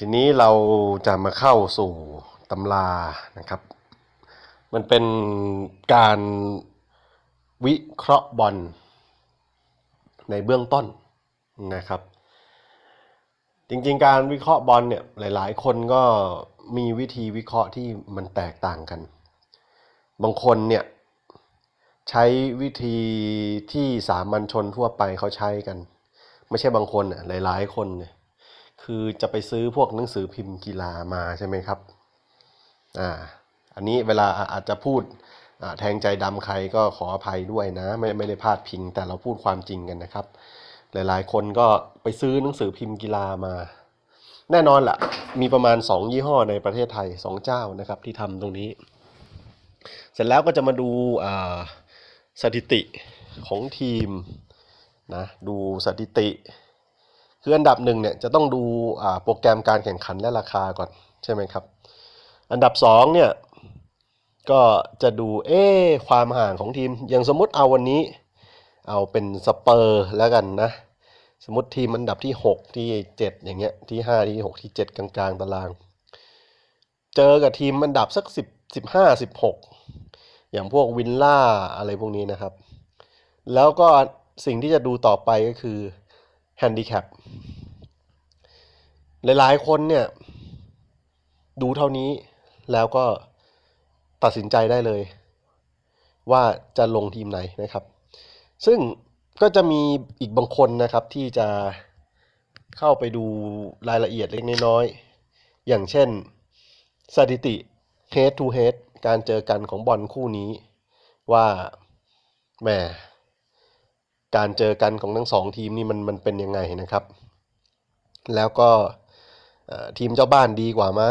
ทีนี้เราจะมาเข้าสู่ตำรานะครับ มันเป็นการวิเคราะห์บอลในเบื้องต้นนะครับ จริงๆ การวิเคราะห์บอลเนี่ยหลายๆ คนก็มีวิธีวิเคราะห์ที่มันแตกต่างกัน บางคนเนี่ยใช้วิธีที่สามัญชนทั่วไปเขาใช้กัน ไม่ใช่บางคนอะหลายๆ คนเนี่ย คือจะไปซื้อพวกหนังสือพิมพ์กีฬามาใช่ไหมครับอ่าอันนี้เวลาอาจจะพูดแทงใจดำใครก็ขออภัยด้วยนะ ไม่ไม่ได้พาดพิงแต่เราพูดความจริงกันนะครับ หลายๆ คนก็ไปซื้อหนังสือพิมพ์กีฬามา แน่นอนแหละมีประมาณ 2 ยี่ห้อในประเทศไทย 2 เจ้านะครับที่ทำตรงนี้ เสร็จแล้วก็จะมาดูสถิติของทีมนะดูสถิติ คืออันดับหนึ่งเนี่ยจะต้องดูโปรแกรมการแข่งขันและราคาก่อนใช่ไหมครับ อันดับสองเนี่ยก็จะดูเอ๊ความห่างของทีม อย่างสมมุติเอาวันนี้ เอาเป็นสเปอร์แล้วกันนะ สมมติทีมอันดับที่ 6 ที่ 7 อย่างเงี้ยที่ 5 ที่ 6 ที่ 7 กลางๆตาราง เจอกับทีมอันดับสัก 10 15 16 อย่างพวกวินล่าอะไรพวกนี้นะครับ แล้วก็สิ่งที่จะดูต่อไปก็คือ แฮนดิแคปหลายๆ คนเนี่ย ดูเท่านี้แล้วก็ตัดสินใจได้เลย ว่าจะลงทีมไหนนะครับ ซึ่งก็จะมีอีกบางคนนะครับที่จะเข้าไปดูรายละเอียดเล็กน้อยๆอย่างเช่นสถิติ head to head การเจอกันของบอลคู่นี้ว่าแหม การเจอกันของทั้งสองทีมนี่มันมันเป็นยังไงนะครับ แล้วก็ทีมเจ้าบ้านดีกว่าไหม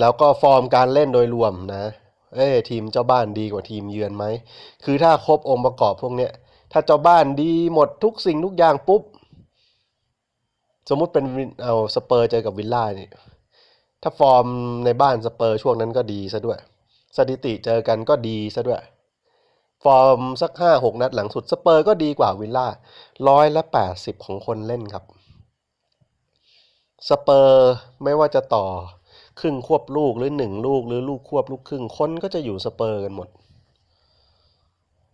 แล้วก็ฟอร์มการเล่นโดยรวมนะเอ้ทีมเจ้าบ้านดีกว่าทีมเยือนไหมคือถ้าครบองค์ประกอบพวกเนี้ยถ้าเจ้าบ้านดีหมดทุกสิ่งทุกอย่างปุ๊บ สมมุติเป็นวินเอาสเปอร์เจอกับวิลล่าเนี่ยถ้าฟอร์มในบ้านสเปอร์ช่วงนั้นก็ดีซะด้วย สถิติเจอกันก็ดีซะด้วย ฟอร์มสักห้าหกนัดหลังสุดสเปอร์ก็ดีกว่าวิลล่าร้อยละแปดสิบของคนเล่นครับ สเปอร์ไม่ว่าจะต่อครึ่งควบลูกหรือหนึ่งลูกหรือลูกควบลูกครึ่งคนก็จะอยู่สเปอร์กันหมด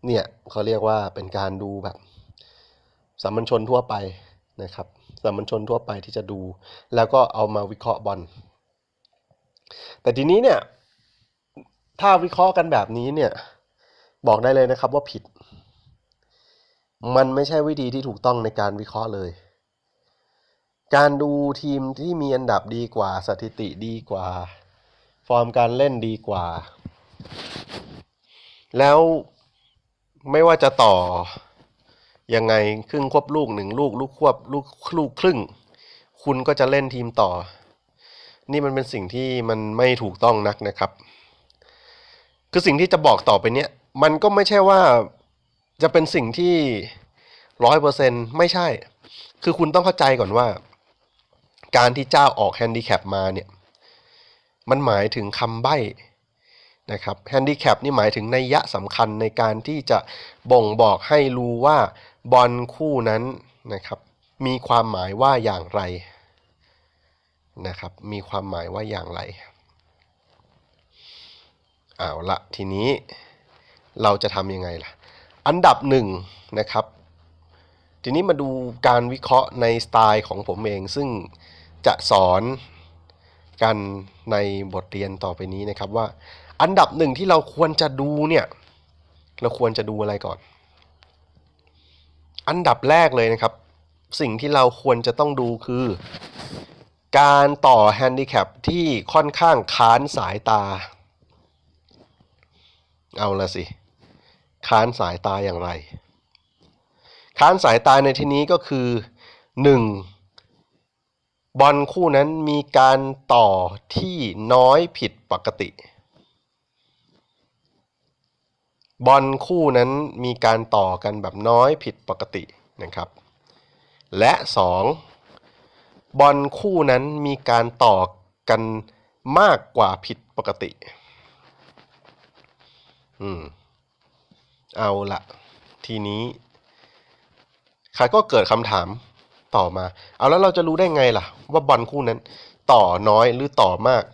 เนี่ยเขาเรียกว่าเป็นการดูแบบสามัญชนทั่วไปนะครับสามัญชนทั่วไปที่จะดู แล้วก็เอามาวิเคราะห์บอลแต่ทีนี้เนี่ยถ้าวิเคราะห์กันแบบนี้เนี่ย บอกได้เลยนะครับว่าผิด มันไม่ใช่วิธีที่ถูกต้องในการวิเคราะห์เลย การดูทีมที่มีอันดับดีกว่า สถิติดีกว่า ฟอร์มการเล่นดีกว่า แล้วไม่ว่าจะต่อยังไงครึ่งควบลูกหนึ่งลูก ลูกควบลูกลูกครึ่ง คุณก็จะเล่นทีมต่อ นี่มันเป็นสิ่งที่มันไม่ถูกต้องนักนะครับ คือสิ่งที่จะบอกต่อไปเนี้ย มันก็ไม่ใช่ว่าจะเป็นสิ่งที่ร้อยเปอร์เซ็นไม่ใช่ คือคุณต้องเข้าใจก่อนว่า การที่เจ้าออกแฮนดิแคปมาเนี่ย มันหมายถึงคำใบ้นะครับแฮนดิแคปนี่หมายถึงนัยยะสำคัญในการที่จะบ่งบอกให้รู้ว่าบอลคู่นั้นนะครับ มีความหมายว่าอย่างไรนะครับ มีความหมายว่าอย่างไร เอาละทีนี้ เราจะทำยังไงล่ะ อันดับหนึ่งนะครับ ทีนี้มาดูการวิเคราะห์ในสไตล์ของผมเอง ซึ่งจะสอนกันในบทเรียนต่อไปนี้นะครับว่า อันดับหนึ่งที่เราควรจะดูเนี่ย เราควรจะดูอะไรก่อน อันดับแรกเลยนะครับ สิ่งที่เราควรจะต้องดูคือ การต่อแฮนดิแคปที่ค่อนข้างค้านสายตา เอาละสิ ค้านสายตาอย่างไร ค้านสายตาในที่นี้ก็คือ 1. บอลคู่นั้นมีการต่อที่น้อยผิดปกติ บอลคู่นั้นมีการต่อกันแบบน้อยผิดปกตินะครับ และ 2. บอลคู่นั้นมีการต่อกันมากกว่าผิดปกติ อืม เอาละทีนี้ใครก็เกิดคำถามต่อมา เอาแล้วเราจะรู้ได้ไงล่ะ ว่าบอลคู่นั้น ต่อน้อยหรือต่อมาก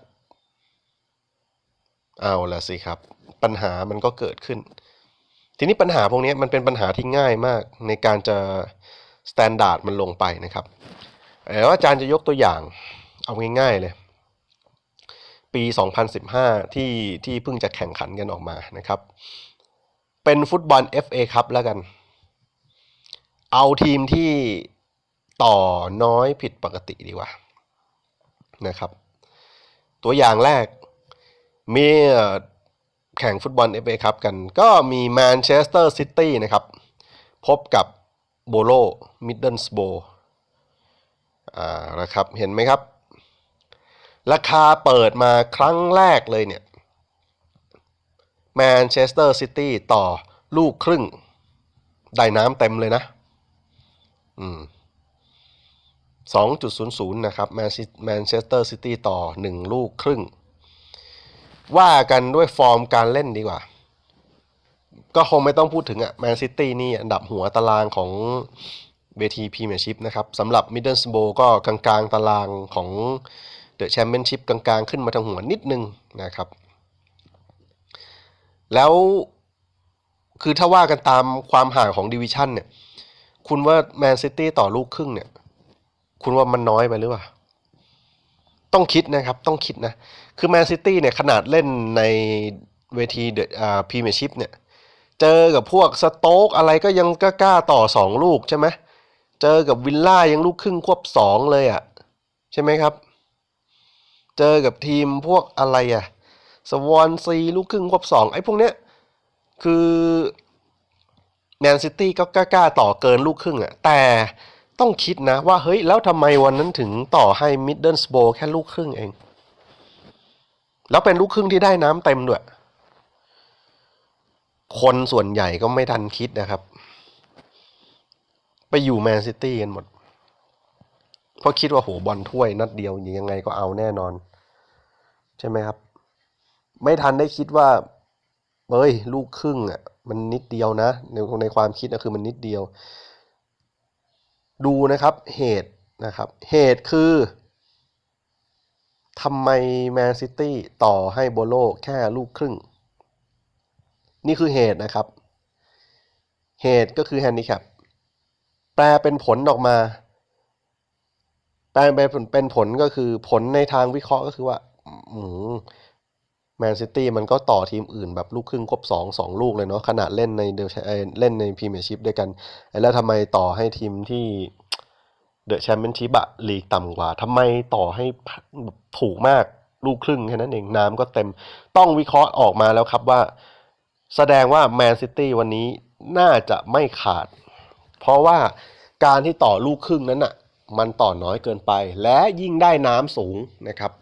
เอาละสิครับ ปัญหามันก็เกิดขึ้น ทีนี้ปัญหาพวกนี้มันเป็นปัญหาที่ง่ายมาก ในการจะสแตนดาร์ดมันลงไปนะครับแต่ว่าอาจารย์จะยกตัวอย่างเอาง่ายๆเลย ปี 2015 ที่ที่เพิ่งจะแข่งขันกันออกมานะครับ เป็นฟุตบอล FA ครับแล้วกัน เอาทีมที่ต่อน้อยผิดปกติดีกว่านะครับ ตัวอย่างแรกมีแข่งฟุตบอล FA ครับกัน ก็มีแมนเชสเตอร์ซิตี้นะครับ พบกับโบโลมิดเดิลสโบอ่านะครับ เห็นไหมครับ ราคาเปิดมาครั้งแรกเลยเนี่ย แมนเชสเตอร์ซิตี้ต่อลูกครึ่ง ได้น้ำเต็มเลยนะ อืมสองจุดศูนย์ศูนย์นะครับแมนเชสเตอร์ซิตี้ต่อหนึ่งลูกครึ่ง ว่ากันด้วยฟอร์มการเล่นดีกว่า ก็คงไม่ต้องพูดถึงอะแมนซิตี้นี่อันดับหัวตารางของเวทีพรีเมียร์ชิพนะครับสำหรับมิดเดิลสโบก็กลางๆตารางของเดอะแชมเปี้ยนชิพกลางๆ ขึ้นมาทางหัวนิดนึงนะครับ แล้วคือถ้าว่ากันตามความห่างของดิวิชั่นเนี่ย คุณว่าแมนซิตี้ต่อลูกครึ่งเนี่ย คุณว่ามันน้อยไปหรือเปล่า ต้องคิดนะครับ ต้องคิดนะ คือแมนซิตี้เนี่ยขนาดเล่นในเวทีเดอะพรีเมียร์ชิพเนี่ย เจอกับพวกสโต๊กอะไรก็ยังกล้าต่อสองลูกใช่ไหมเจอกับวิลล่ายังลูกครึ่งควบสองเลยอะ่ะ ใช่ไหมครับ เจอกับทีมพวกอะไรอะ่ะ สวอนซีลูกครึ่งควบสองไอ้พวกเนี้ยคือแมนซิตี้ก็กล้าต่อเกินลูกครึ่งอะแต่ต้องคิดนะว่าเฮ้ยแล้วทำไมวันนั้นถึงต่อให้มิดเดิลสโบแค่ลูกครึ่งเอง แล้วเป็นลูกครึ่งที่ได้น้ำเต็มด้วย คนส่วนใหญ่ก็ไม่ทันคิดนะครับ ไปอยู่แมนซิตี้กันหมด เพราะคิดว่าโหบอลถ้วยนัดเดียวยังไงก็เอาแน่นอน ใช่ไหมครับ ไม่ทันได้คิดว่าเอ้ย ลูกครึ่งอะ มันนิดเดียวนะ ในในความคิดนะคือมันนิดเดียว ดูนะครับเหตุนะครับ เหตุคือทำไมแมนซิตี้ต่อให้โบโลแค่ลูกครึ่ง นี่คือเหตุนะครับ เหตุก็คือแฮนดิแคปแปลเป็นผลออกมา แปลเป็นผลเป็นผลก็คือผลในทางวิเคราะห์ก็คือว่า แมนซิตี้มันก็ต่อทีมอื่นแบบลูกครึ่งครบสองสองลูกเลยเนาะขนาดเล่นในเดลเล่นในพรีเมียร์ชิพด้วยกัน แล้วทำไมต่อให้ทีมที่เดอะแชมเปี้ยนชิพอะลีกต่ำกว่าทำไมต่อให้ถูกมากลูกครึ่งแค่นั้นเองน้ำก็เต็มต้องวิเคราะห์ออกมาแล้วครับว่า แสดงว่าแมนซิตี้วันนี้น่าจะไม่ขาด เพราะว่าการที่ต่อลูกครึ่งนั้นอะมันต่อน้อยเกินไป และยิ่งได้น้ำสูงนะครับ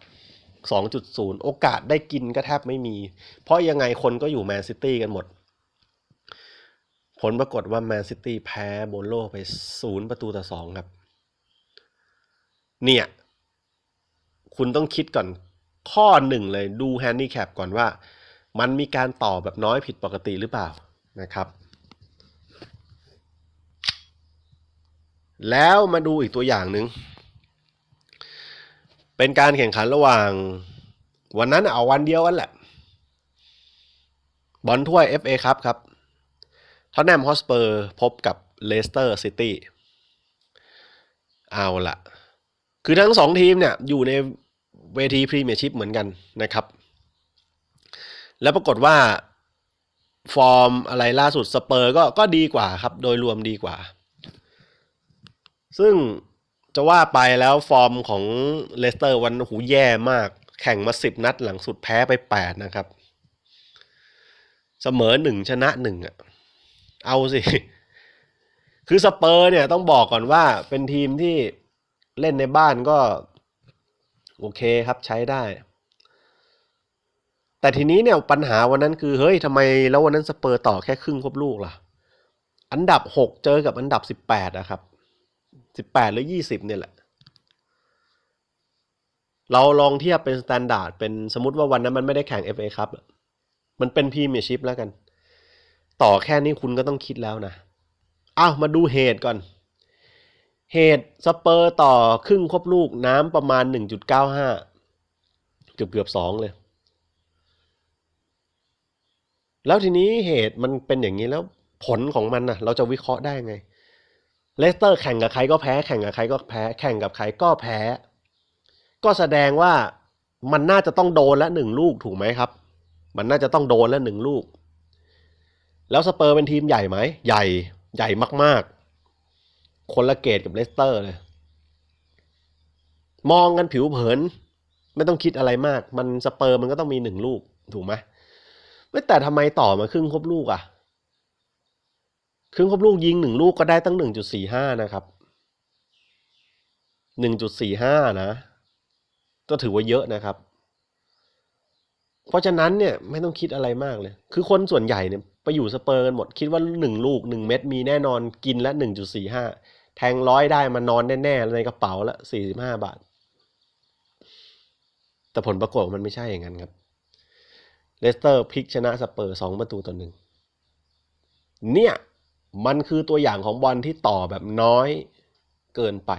2.0 โอกาสได้กินก็แทบไม่มี เพราะยังไงคนก็อยู่แมนซิตี้กันหมด ผลปรากฏว่าแมนซิตี้แพ้โบโลไป 0 ประตูต่อ 2 ครับ เนี่ย คุณต้องคิดก่อนข้อหนึ่งเลยดูแฮนดิแคปก่อนว่า มันมีการต่อแบบน้อยผิดปกติหรือเปล่านะครับ แล้วมาดูอีกตัวอย่างหนึ่ง เป็นการแข่งขันระหว่าง วันนั้นเอาวันเดียวกันแหละ บอลถ้วย FA ครับครับท็อตแนมฮอสเปอร์พบกับเลสเตอร์ซิตี้เอาละคือทั้งสองทีมเนี่ยอยู่ในเวทีพรีเมียร์ชิพเหมือนกันนะครับ แล้วปรากฏว่าฟอร์มอะไรล่าสุดสเปอร์ก็ก็ดีกว่าครับ โดยรวมดีกว่า ซึ่ง จะว่าไปแล้วฟอร์มของเลสเตอร์วันหูแย่มาก แข่งมาสิบนัดหลังสุดแพ้ไปแปดนะครับ เสมอหนึ่งชนะหนึ่งอะ เอาสิ คือสเปอร์เนี่ยต้องบอกก่อนว่าเป็นทีมที่เล่นในบ้านก็ โอเคครับใช้ได้ แต่ทีนี้เนี่ยปัญหาวันนั้นคือ เฮ้ยทำไมแล้ววันนั้นสเปอร์ต่อแค่ครึ่งครบลูกล่ะ อันดับหกเจอกับอันดับสิบแปดอะครับ สิบแปดหรือยี่สิบเนี่ยแหละ เราลองเทียบเป็นสแตนดาร์ดเป็นสมมติว่าวันนั้นมันไม่ได้แข่ง FA ครับมันเป็นพรีเมียร์ชิพแล้วกัน ต่อแค่นี้คุณก็ต้องคิดแล้วนะอ้าวมาดูเหตุก่อน เหตุสเปอร์ต่อครึ่งครบลูกน้ำประมาณ 1.95 เกือบเกือบสองเลย แล้วทีนี้เหตุมันเป็นอย่างนี้แล้วผลของมันนะเราจะวิเคราะห์ได้ไง เลสเตอร์แข่งกับใครก็แพ้แข่งกับใครก็แพ้แข่งกับใครก็แพ้ ก็แสดงว่ามันน่าจะต้องโดนละหนึ่งลูกถูกไหมครับ มันน่าจะต้องโดนละหนึ่งลูก แล้วสเปอร์เป็นทีมใหญ่ไหม ใหญ่ใหญ่มากๆ คนละเกตกับเลสเตอร์เลย มองกันผิวเผิน ไม่ต้องคิดอะไรมาก มันสเปอร์มันก็ต้องมีหนึ่งลูกถูกไหมไม่แต่ทำไมต่อมาครึ่งครบลูกอะ ครึ่งครบลูกยิงหนึ่งลูกก็ได้ตั้งหนึ่งจุดสี่ห้านะครับหนึ่งจุดสี่ห้านะ ก็ถือว่าเยอะนะครับ เพราะฉะนั้นเนี่ยไม่ต้องคิดอะไรมากเลย คือคนส่วนใหญ่เนี่ยไปอยู่สเปอร์กันหมด คิดว่าหนึ่งลูกหนึ่งเม็ดมีแน่นอนกินละหนึ่งจุดสี่ห้าแทงร้อยได้มานอนแน่ๆในกระเป๋าละสี่สิบห้าบาท แต่ผลปรากฏมันไม่ใช่อย่างนั้นครับเลสเตอร์พลิกชนะสเปอร์สองประตูต่อหนึ่งเนี่ย มันคือตัวอย่างของบอลที่ต่อแบบน้อยเกินไป